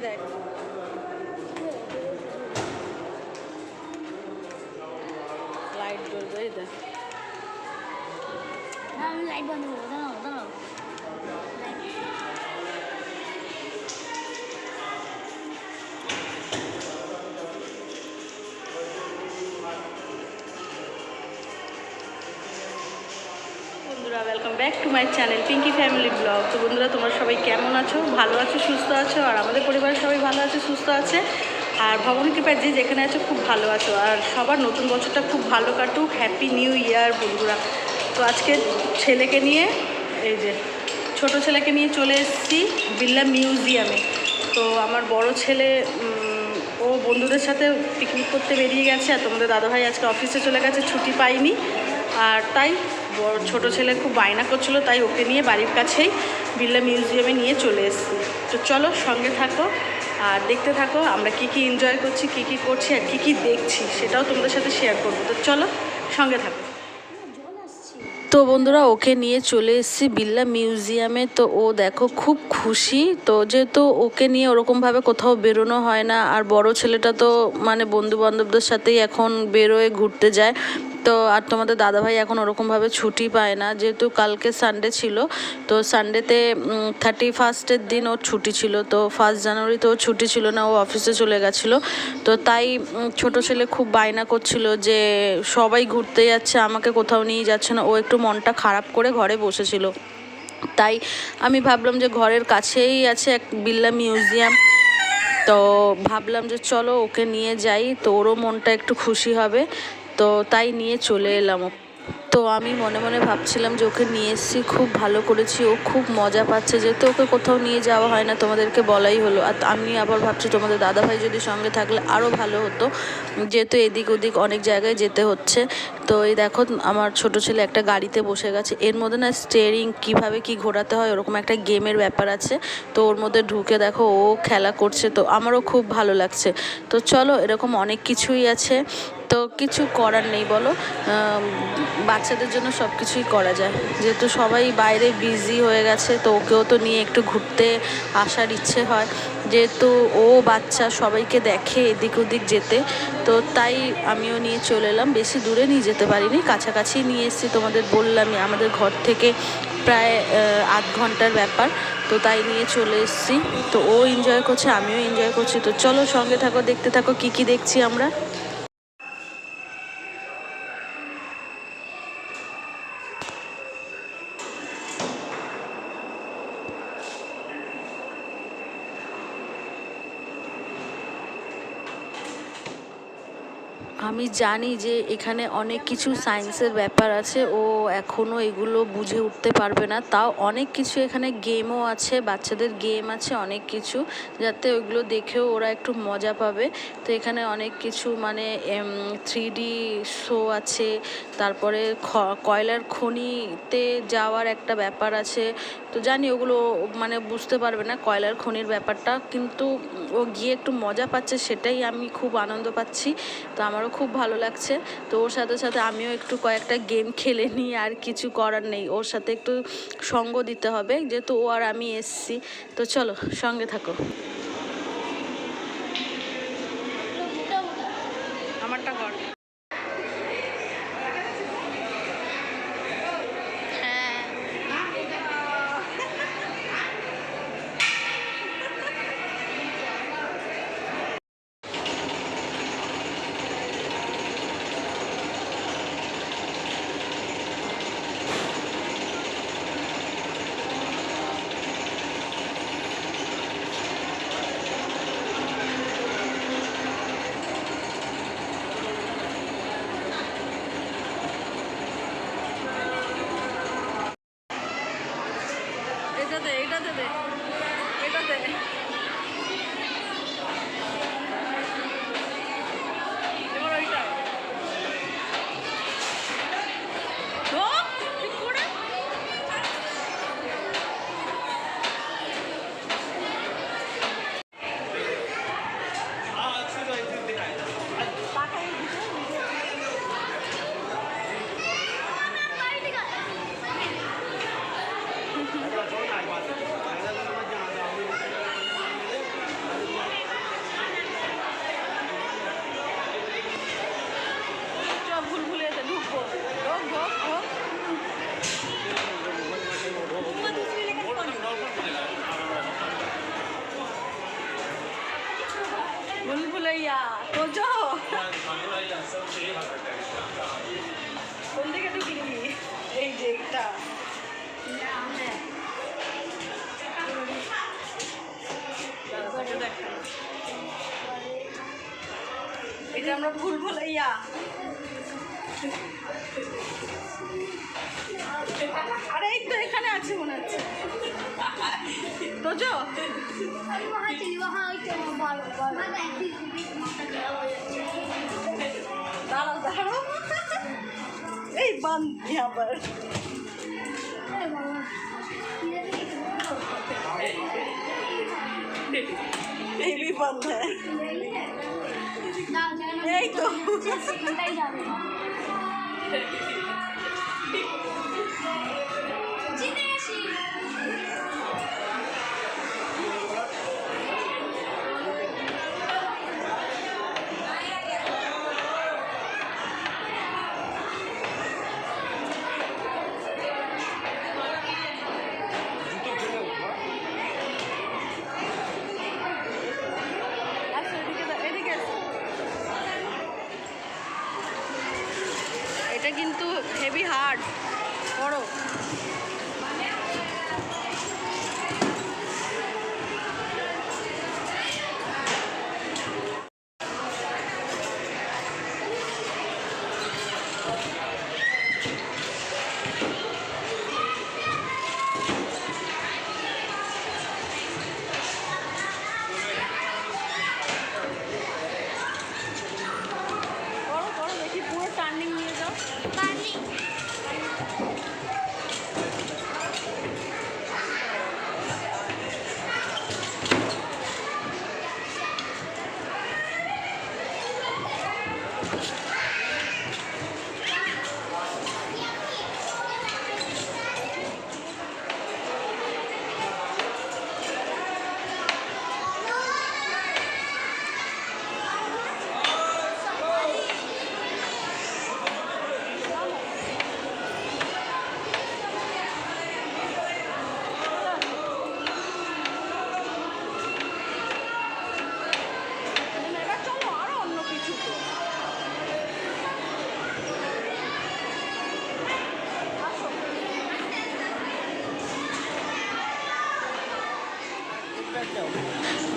play there. Light गर्दै त light बन्द বন্ধুরা welcome back to my channel Pinky family blog তো বন্ধুরা, তোমরা সবাই কেমন আছো? ভালো আছো, সুস্থ আছো? আর আমাদের পরিবারের সবাই ভালো আছে, সুস্থ আছে? আর ভগবান কৃপায় যে যেখানে আছো, খুব ভালো আছো। আর সবার নতুন বছরটা খুব ভালো কাটুক। হ্যাপি নিউ ইয়ার বন্ধুরা। তো আজকে ছেলেকে নিয়ে, এই যে ছোট ছেলেকে নিয়ে চলে এসেছি বিল্লা মিউজিয়ামে। তো আমার বড় ছেলে ও বন্ধুদের সাথে পিকনিক করতে বেরিয়ে গেছে। আর তোমাদের দাদাভাই আজকে অফিসে চলে গেছে, ছুটি পাইনি। আর তাই বড় ছোটো ছেলে খুব বায়না করছিল, তাই ওকে নিয়ে বাড়ির কাছেই বিড়লা মিউজিয়ামে নিয়ে চলে এসেছি। তো চলো সঙ্গে থাকো আর দেখতে থাকো আমরা কি কি এনজয় করছি, কি কি করছি আর কি কি দেখছি, সেটাও তোমাদের সাথে শেয়ার করব। তো চলো সঙ্গে থাকো। তো বন্ধুরা, ওকে নিয়ে চলে এসেছি বিল্লা মিউজিয়ামে। তো ও দেখো খুব খুশি। তো যেহেতু ওকে নিয়ে ওরকমভাবে কোথাও বেরোনো হয় না, আর বড় ছেলেটা তো মানে বন্ধু বান্ধবদের সাথেই এখন বেরোয়, ঘুরতে যায়। তো আর তোমাদের দাদাভাই এখন ওরকমভাবে ছুটি পায় না, যেহেতু কালকে সানডে ছিল, তো সানডেতে থার্টি ফার্স্টের দিন ওর ছুটি ছিল, তো ফার্স্ট জানুয়ারিতে ওর ছুটি ছিল না, ও অফিসে চলে গেছিল। তো তাই ছোট ছেলে খুব বায়না করছিল যে সবাই ঘুরতে যাচ্ছে, আমাকে কোথাও নিয়ে যাচ্ছে না, ও একটু মনটা খারাপ করে ঘরে বসেছিল। তাই আমি ভাবলাম যে ঘরের কাছেই আছে এক বিল্লা মিউজিয়াম, তো ভাবলাম যে চলো ওকে নিয়ে যাই, তো ওরও মনটা একটু খুশি হবে। তো তাই নিয়ে চলে এলাম। তো আমি মনে মনে ভাবছিলাম যে ওকে নিয়ে এসেছি, খুব ভালো করেছি, ও খুব মজা পাচ্ছে, যেহেতু ওকে কোথাও নিয়ে যাওয়া হয় না, তোমাদেরকে বলাই হলো। আর আমি আবার ভাবছি তোমাদের দাদাভাই যদি সঙ্গে থাকলে আরও ভালো হতো, যেহেতু এদিক ওদিক অনেক জায়গায় যেতে হচ্ছে। তো এই দেখো, আমার ছোট ছেলে একটা গাড়িতে বসে গেছে। এর মধ্যে না স্টিয়ারিং কীভাবে কি ঘোরাতে হয়, ওরকম একটা গেমের ব্যাপার আছে। তো ওর মধ্যে ঢুকে দেখো, ও খেলা করছে, তো আমারও খুব ভালো লাগছে। তো চলো, এরকম অনেক কিছুই আছে। তো কিছু করার নেই, বলো। বাচ্চাদের জন্য সব কিছুই করা যায়। যেহেতু সবাই বাইরে বিজি হয়ে গেছে, তো ওকেও তো নিয়ে একটু ঘুরতে আসার ইচ্ছে হয়। যেহেতু ও বাচ্চা সবাইকে দেখে এদিক ওদিক যেতে, তো তাই আমিও নিয়ে চলে এলাম। বেশি দূরে নিয়ে যেতে পারিনি, কাছাকাছি নিয়ে এসেছি তোমাদের বললামই, আমাদের ঘর থেকে প্রায় আধ ঘণ্টার ব্যাপার। তো তাই নিয়ে চলে এসেছি। তো ও এনজয় করছে, আমিও এনজয় করছি। তো চলো সঙ্গে থাকো, দেখতে থাকো, কি কি দেখছি আমরা। আমি জানি যে এখানে অনেক কিছু সায়েন্সের ব্যাপার আছে, ও এখনও এগুলো বুঝে উঠতে পারবে না। তাও অনেক কিছু এখানে গেমও আছে, বাচ্চাদের গেম আছে অনেক কিছু, যাতে ওইগুলো দেখেও ওরা একটু মজা পাবে। তো এখানে অনেক কিছু মানে থ্রি ডি শো আছে, তারপরে কয়লার খনিতে যাওয়ার একটা ব্যাপার আছে। তো জানি ওগুলো মানে বুঝতে পারবে না কয়লার খনির ব্যাপারটা, কিন্তু ও গিয়ে একটু মজা পাচ্ছে সেটাই আমি খুব আনন্দ পাচ্ছি। তো আমারও খুব ভালো লাগছে। তো ওর সাথে সাথে আমিও একটু কয়েকটা গেম খেলে নিই, আর কিছু করার নেই। ওর সাথে একটু সঙ্গ দিতে হবে, যেহেতু ও আর আমি এসছি। তো চলো, সঙ্গে থাকো আমারটা কর এটাতে এটাতে দে এটাতে এবার ওইটা ও, ঠিক করে। এটা আমরা ভুল ভুলাইয়া আরে, এই তো এখানে আছে মনে হচ্ছে। তোজো দাঁড়াও দাঁড়াও। এই বান্ধি আবার। এই বান্ধ এই তো। সেখানটাই যাবে। এটা কিন্তু হেভি হার্ড বড়।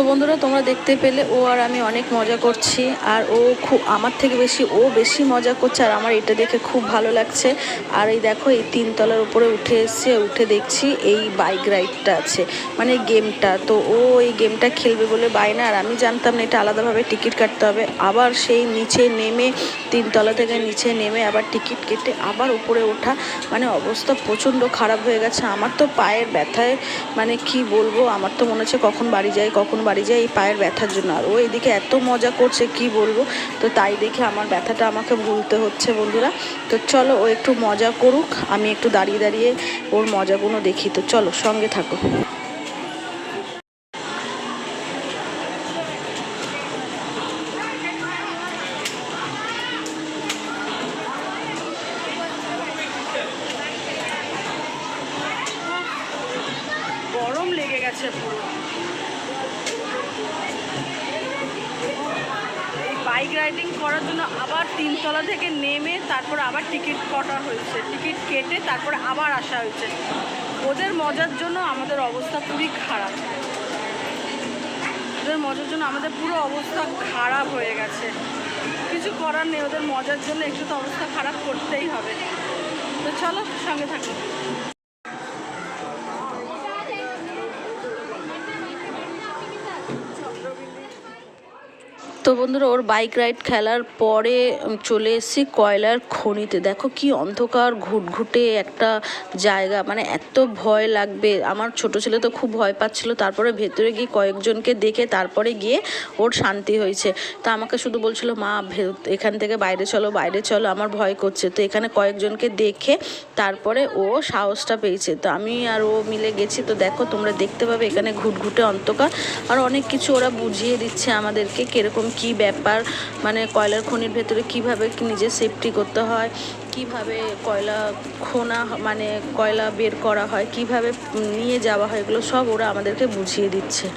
তো বন্ধুরা, তোমরা দেখতে পেলে ও আর আমি অনেক মজা করছি, আর ও খুব আমার থেকে বেশি, ও বেশি মজা করছে, আর আমার এটা দেখে খুব ভালো লাগছে। আর এই দেখো, এই তিনতলার উপরে উঠে এসছে উঠে দেখছি এই বাইক রাইডটা আছে মানে গেমটা। তো ও এই গেমটা খেলবে বলে বায়না আর আমি জানতাম না এটা আলাদাভাবে টিকিট কাটতে হবে। আবার সেই নিচে নেমে, তিনতলা থেকে নিচে নেমে আবার টিকিট কেটে আবার উপরে ওঠা মানে অবস্থা প্রচণ্ড খারাপ হয়ে গেছে। আমার তো পায়ের ব্যথায় মানে কি বলব, আমার তো মনে হচ্ছে কখন বাড়ি যাই, কখন বাড়ি যাই এই পায়ের ব্যথার জন্য। আর ও এদিকে এত মজা করছে, কি বলব? তো তাই দেখে আমার ব্যথাটা আমাকে ভুলতে হচ্ছে বন্ধুরা। তো চলো ও একটু মজা করুক, আমি একটু দাঁড়িয়ে দাঁড়িয়ে ওর মজাগুলো দেখি। তো চলো সঙ্গে থাকো গরম লেগে গেছে পুরো এই বাইক রাইডিং করার জন্য আবার তিনতলা থেকে নেমে তারপর আবার টিকিট কটা হয়েছে। টিকিট কেটে তারপর আবার আসা হয়েছে। ওদের মজার জন্য আমাদের অবস্থা খুবই খারাপ। ওদের মজার জন্য আমাদের পুরো অবস্থা খারাপ হয়ে গেছে। কিছু করার নেই, ওদের মজার জন্য একটু তো অবস্থা খারাপ করতেই হবে। তো চলো সঙ্গে থাকো। তো বন্ধুরা, ওর বাইক রাইড খেলার পরে চলে এসেছি কয়লার খনিতে। দেখো কি অন্ধকার, ঘুটঘুটে একটা জায়গা। মানে এত ভয় লাগবে। আমার ছোট ছেলে তো খুব ভয় পাচ্ছিল। তারপরে ভেতরে গিয়ে কয়েকজনকে দেখে তারপরে গিয়ে ওর শান্তি হয়েছে। তা আমাকে শুধু বলছিল, মা এখান থেকে বাইরে চলো বাইরে চলো, আমার ভয় করছে। তো এখানে কয়েকজনকে দেখে তারপরে ও সাহসটা পেয়েছে। তো আমি আর ও মিলে গেছি। তো দেখো, তোমরা দেখতে পাবে এখানে ঘুটঘুটে অন্ধকার। আর অনেক কিছু ওরা বুঝিয়ে দিচ্ছে আমাদেরকে, কীরকম কি ব্যাপার? মানে কয়লার খনির ভেতরে কীভাবে নিজের সেফটি করতে হয়? কীভাবে কয়লা খোনা মানে কয়লা বের করা হয়? কীভাবে নিয়ে যাওয়া হয়? এগুলো সব ওরা আমাদেরকে বুঝিয়ে দিচ্ছে।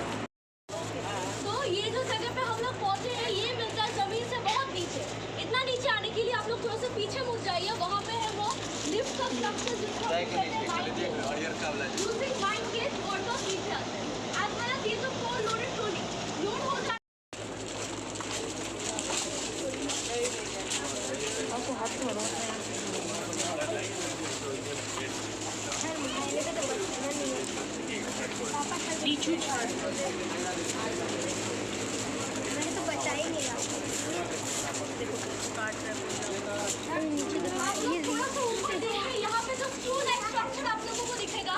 मैंने तो बचा ही नहीं यहाँ पे जो स्टूल एक्सट्रक्शन आप लोगों को दिखेगा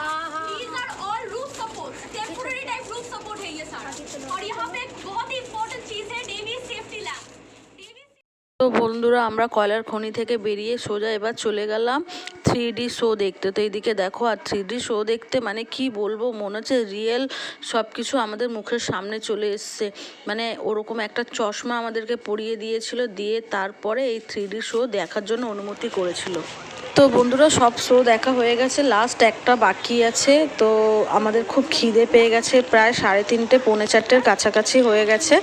these are all roof supports temporary type roof support है ये सारा और यहाँ पे एक बहुत ही important चीज है डेवी सेफ्टी लैम्प তো বন্ধুরা আমরা কয়লার খনি থেকে বেরিয়ে সোজা এবার চলে গেলাম থ্রি ডি শো দেখতে। তো এইদিকে দেখো, আর থ্রি ডি শো দেখতে মানে কি বলব, মনে হচ্ছে রিয়েল সব কিছু আমাদের মুখের সামনে চলে এসছে। মানে ওরকম একটা চশমা আমাদেরকে পরিয়ে দিয়েছিল, দিয়ে তারপরে এই থ্রি ডি শো দেখার জন্য অনুমতি করেছিল। তো বন্ধুরা, সব শো দেখা হয়ে গেছে লাস্ট একটা বাকি আছে। তো আমাদের খুব খিদে পেয়ে গেছে, প্রায় সাড়ে তিনটে, পৌনে চারটের কাছাকাছি হয়ে গেছে।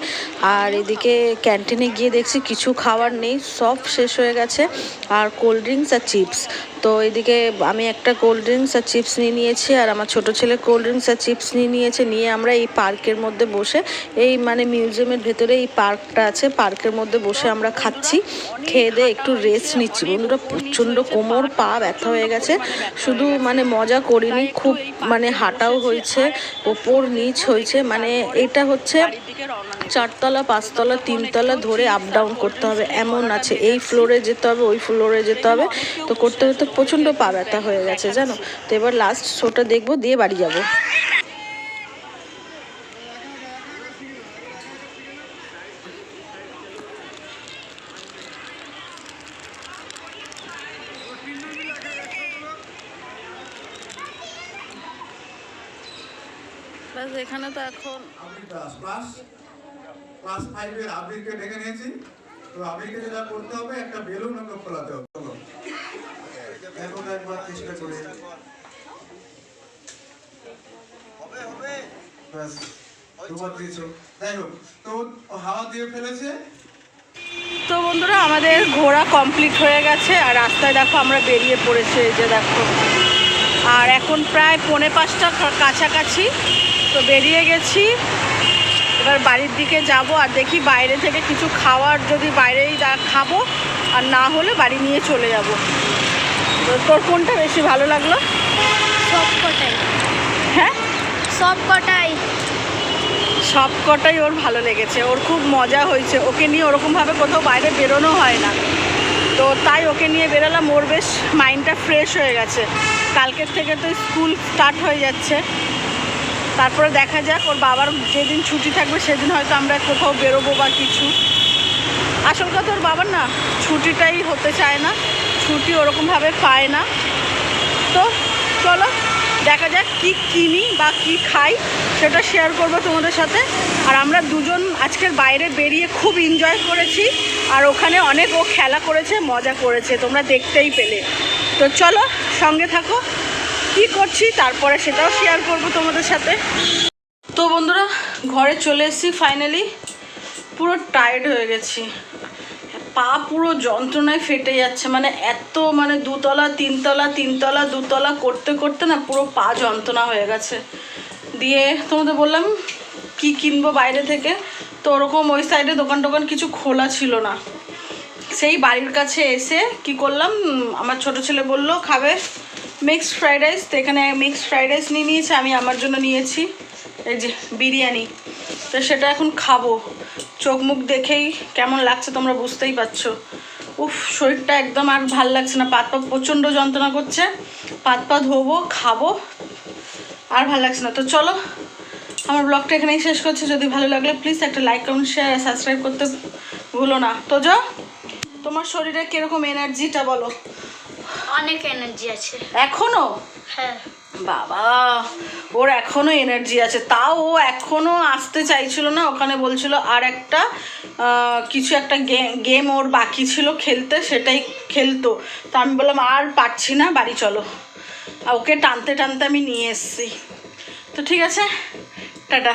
আর এদিকে ক্যান্টিনে গিয়ে দেখছি কিছু খাবার নেই, সব শেষ হয়ে গেছে। আর কোল্ড ড্রিঙ্কস আর চিপস। তো এদিকে আমি একটা কোল্ড ড্রিঙ্কস আর চিপস নিয়ে নিয়েছি আর আমার ছোট ছেলে কোল্ড ড্রিঙ্কস আর চিপস নিয়ে নিয়েছে। নিয়ে আমরা এই পার্কের মধ্যে বসে, এই মানে মিউজিয়ামের ভেতরে এই পার্কটা আছে, পার্কের মধ্যে বসে আমরা খাচ্ছি। খেয়ে দিয়ে একটু রেস্ট নিচ্ছি। বন্ধুরা, প্রচণ্ড কোমর, পা ব্যথা হয়ে গেছে। শুধু মানে মজা করিনি, খুব মানে হাঁটাও হয়েছে, ওপর নিচ হয়েছে। মানে এটা হচ্ছে চারতলা পাঁচতলা তিনতলা ধরে আপ ডাউন করতে হবে। এমন আছে এই ফ্লোরে যেতে হবে ওই ফ্লোরে যেতে হবে। তো করতে করতে প্রচণ্ড পা ব্যথা হয়ে গেছে জানো? তো এবার লাস্ট শোটা দেখব দিয়ে বাড়ি যাব। এখানে তো এখন ক্লাস ফাইভের আবৃতকে ডেকে নিয়েছি। তো আবৃতকে যেটা করতে হবে একটা বেলুন ওকে ফোলাতে হবে চলো এখন একবার চেষ্টা করে। ব্যাস দুবার দিয়েছ। যাই হোক তো হাওয়া দিয়ে ফেলেছে। তো বন্ধুরা আমাদের ঘোরা কমপ্লিট হয়ে গেছে আর রাস্তায় দেখো আমরা বেরিয়ে পড়েছি এই যে দেখো। আর এখন প্রায় পৌনে পাঁচটা কাছাকাছি তো বেরিয়ে গেছি। এবার বাড়ির দিকে যাব আর দেখি বাইরে থেকে কিছু খাওয়ার যদি বাইরেই খাব আর না হলে বাড়ি নিয়ে চলে যাব। তোর কোনটা বেশি ভালো লাগল? সব কটাই। হ্যাঁ? সব কটাই। সব কটাই ওর ভালো লেগেছে। ওর খুব মজা হয়েছে। ওকে নিয়ে ওরকমভাবে কোথাও বাইরে বেরোনো হয় না। তো তাই ওকে নিয়ে বেরোলাম। ওর বেশ মাইন্ডটা ফ্রেশ হয়ে গেছে। কালকের থেকে তো স্কুল স্টার্ট হয়ে যাচ্ছে। তারপরে দেখা যাক, ওর বাবার যেদিন ছুটি থাকবে সেদিন হয়তো আমরা কোথাও বেরোবো বা কিছু। আসল কথা ওর বাবার না ছুটিটাই হতে চায় না, ছুটি ওরকমভাবে পায় না। তো চলো, দেখা যাক কি কিনি বা কি খাই, সেটা শেয়ার করব তোমাদের সাথে। আর আমরা দুজন আজকের বাইরে বেরিয়ে খুব এনজয় করেছি, আর ওখানে অনেক ও খেলা করেছে, মজা করেছে, তোমরা দেখতেই পেলে। তো চলো, সঙ্গে থাকো। কি করছি তারপরে সেটাও শেয়ার করব তোমাদের সাথে। তো বন্ধুরা, ঘরে চলে এসেছি ফাইনালি পুরো টায়ার্ড হয়ে গেছি। পা পুরো যন্ত্রণায় ফেটে যাচ্ছে। মানে এত মানে দুতলা, তিনতলা তিনতলা, দুতলা করতে করতে না পুরো পা যন্ত্রণা হয়ে গেছে। দিয়ে তোমাদের বললাম, কি কিনবো বাইরে থেকে? তো ওরকম ওই সাইডে দোকান টোকান কিছু খোলা ছিল না। সেই বাড়ির কাছে এসে কি করলাম, আমার ছোট ছেলে বলল, খাবে? মিক্সড ফ্রাইড রাইস, তো এখানে মিক্সড ফ্রাইড রাইস নিয়ে নিয়েছে, আমি আমার জন্য নিয়েছি। এই যে বিরিয়ানি। তো সেটা এখন খাব। চোখ মুখ দেখেই কেমন লাগছে তোমরা বুঝতেই পারছ। উফ, শরীরটা একদম আর ভালো লাগছে না। পাত পা প্রচণ্ড যন্ত্রণা করছে। পাত পা ধোবো, খাব, আর ভালো লাগছে না। তো চলো, আমার ব্লগটা এখানেই শেষ করছি। যদি ভালো লাগলে প্লিজ একটা লাইক কমেন্ট শেয়ার সাবস্ক্রাইব করতে ভুলো না। তো যা তোমার শরীরে কীরকম এনার্জিটা বলো। অনেক এনার্জি আছে। এখনও? হ্যাঁ। বাবা ওর এখনও এনার্জি আছে। তাও ও এখনও আসতে চাইছিল না ওখানে বলছিল আর একটা কিছু একটা গেম ওর বাকি ছিল খেলতে সেটাই খেলতো। তো আমি বললাম আর পারছি না বাড়ি চলো। ওকে টানতে টানতে আমি নিয়ে এসেছি। তো ঠিক আছে টাটা।